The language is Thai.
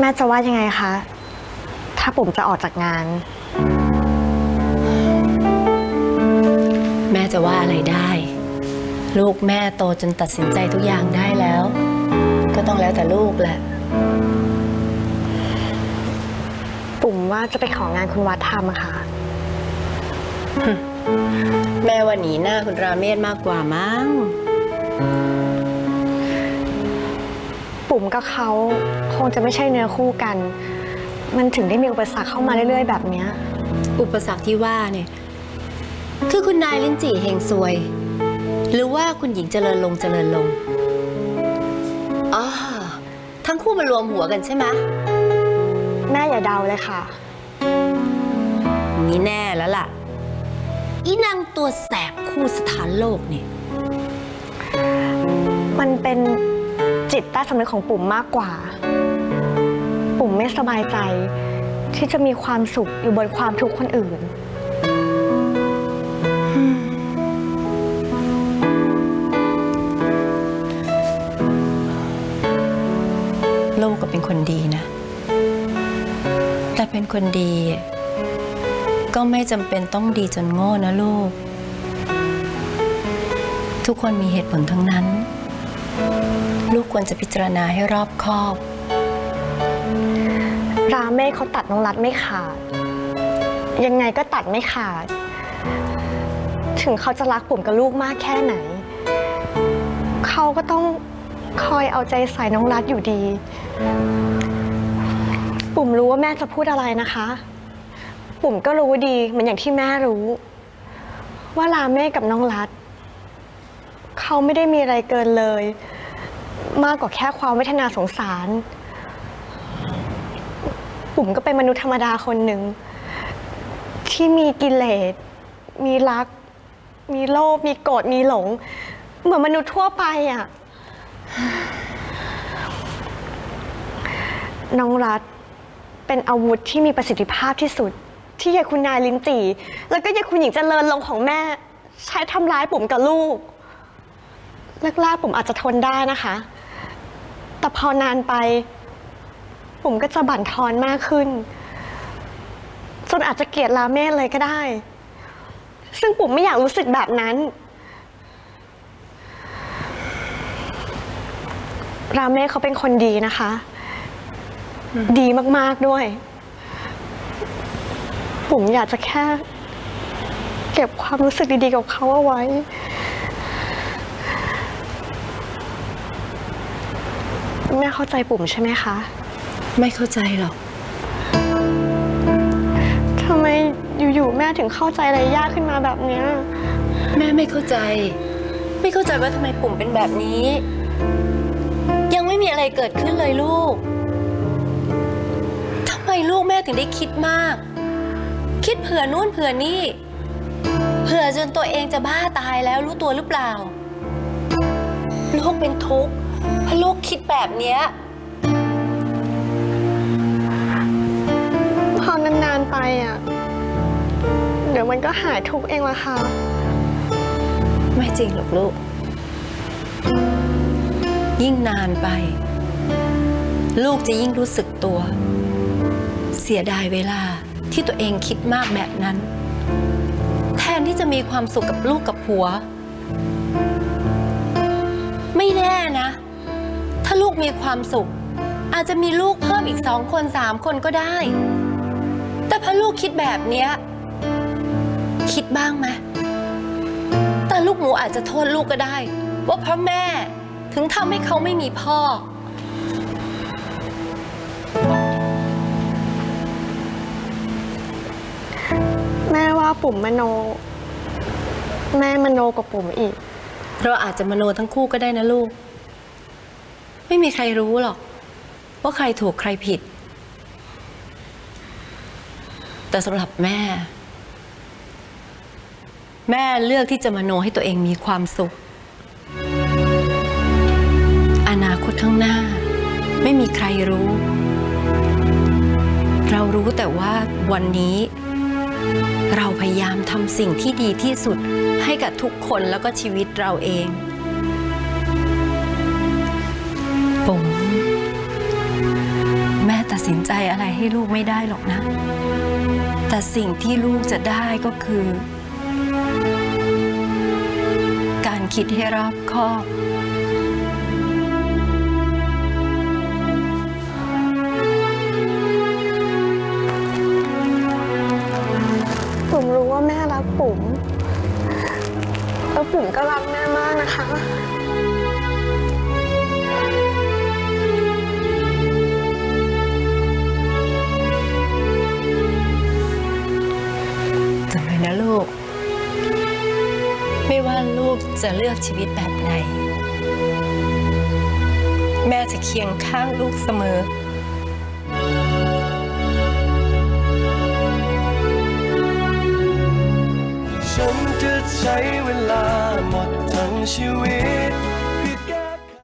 แม่จะว่ายังไงคะ ถ้าปุ่มจะออกจากงาน แม่จะว่าอะไรได้ ลูกแม่โตจนตัดสินใจทุกอย่างได้แล้ว ก็ต้องแล้วแต่ลูกแหละ ปุ่มว่าจะไปของานคุณวัดทำอะค่ะ แม่ว่าหนีหน้าคุณราเมศมากกว่ามั้ง ปุ่มกับเขาคงจะไม่ใช่เนื้อคู่กัน มันถึงได้มีอุปสรรคเข้ามาเรื่อยๆ แบบเนี้ยอุปสรรคที่ว่าเนี่ย คือคุณนายลิ้นจี่เฮงซวย หรือว่าคุณหญิงเจริญลงเจริญลงอ๋อทั้งคู่มารวมหัวกันใช่ไหมแม่อย่าเดาเลยค่ะนี่แน่แล้วล่ะ อีนางตัวแสบคู่สถานโลกเนี่ย มันเป็น จิตใต้สำนึกของปุ่มมากกว่า ปุ่มไม่สบายใจ ที่จะมีความสุขอยู่บนความทุกข์คนอื่น ลูกก็เป็นคนดีนะ แต่เป็นคนดี ก็ไม่จำเป็นต้องดีจนโง่นะลูก ทุกคนมีเหตุผลทั้งนั้น ลูกควรจะพิจารณาให้รอบคอบ ราเมฆเขาตัดน้องรัดไม่ขาด ยังไงก็ตัดไม่ขาด ถึงเขาจะรักปุ่มกับลูกมากแค่ไหน เขาก็ต้องคอยเอาใจใส่น้องรัดอยู่ดี ปุ่มรู้ว่าแม่จะพูดอะไรนะคะ ปุ่มก็รู้ดีเหมือนอย่างที่แม่รู้ ว่าราเมฆกับน้องรัด เขาไม่ได้มีอะไรเกินเลย มากกว่าแค่ความเวทนาสงสารปุ่มก็เป็นมนุษย์ธรรมดาคนหนึ่ง ที่มีกิเลส มีรัก มีโลภ มีโกรธ มีหลง เหมือนมนุษย์ทั่วไปอะ น้องรัฐเป็นอาวุธที่มีประสิทธิภาพที่สุด ที่ยายคุณนายลิ้นจี่ แล้วก็ยายคุณหญิงจเจริญลงของแม่ ใช้ทำร้ายปุ่มกับลูก แรกๆปุ่มอาจจะทนได้นะคะ แต่พอนานไป ผมก็จะบั่นทอนมากขึ้น จนอาจจะเกลียดราเมศเลยก็ได้ ซึ่งผมไม่อยากรู้สึกแบบนั้น ราเมศเขาเป็นคนดีนะคะ ดีมาก ๆด้วย ผมอยากจะแค่ เก็บความรู้สึกดีๆกับเขาเอาไว้ แม่เข้าใจปุ่มใช่ไหมคะ ไม่เข้าใจหรอกทำไมอยู่ๆแม่ถึงเข้าใจอะไรยากขึ้นมาแบบเนี้ยแม่ไม่เข้าใจ ไม่เข้าใจว่าทำไมปุ่มเป็นแบบนี้ ยังไม่มีอะไรเกิดขึ้นเลยลูกทำไมลูกแม่ถึงได้คิดมาก คิดเผื่อนู่นเผื่อนี่เผื่อจนตัวเองจะบ้าตายแล้วรู้ตัวหรือเปล่า ลูกเป็นทุกข์ เพราะลูกคิดแบบเนี้ย พอนานๆไปอะ เดี๋ยวมันก็หายทุกข์เองละค่ะ ไม่จริงหรอกลูก ยิ่งนานไป ลูกจะยิ่งรู้สึกตัว เสียดายเวลาที่ตัวเองคิดมากแบบนั้น แทนที่จะมีความสุขกับลูกกับผัว ไม่แน่นะ ถ้าลูกมีความสุข อาจจะมีลูกเพิ่มอีกสองคนสามคนก็ได้ แต่พอลูกคิดแบบเนี้ยคิดบ้างไหมแต่ลูกหมูอาจจะโทษลูกก็ได้ ว่าเพราะแม่ถึงทำให้เขาไม่มีพ่อ แม่ว่าปุ่มมโน แม่มโนกับปุ่มอีก เราอาจจะมโนทั้งคู่ก็ได้นะลูก ไม่มีใครรู้หรอก ว่าใครถูกใครผิด แต่สำหรับแม่ แม่เลือกที่จะมโนให้ตัวเองมีความสุข อนาคตข้างหน้า ไม่มีใครรู้ เรารู้แต่ว่าวันนี้ เราพยายามทำสิ่งที่ดีที่สุดให้กับทุกคนแล้วก็ชีวิตเราเอง ดสินใจอะไรให้ลูกไม่ได้หรอกนะ แต่สิ่งที่ลูกจะได้ก็คือ การคิดให้รอบคอบ ผมรู้ว่าแม่รักผม แล้วผมก็รักแม่มากนะคะ จำไว้นะลูก ไม่ว่าลูกจะเลือกชีวิตแบบไหน แม่จะเคียงข้างลูกเสมอ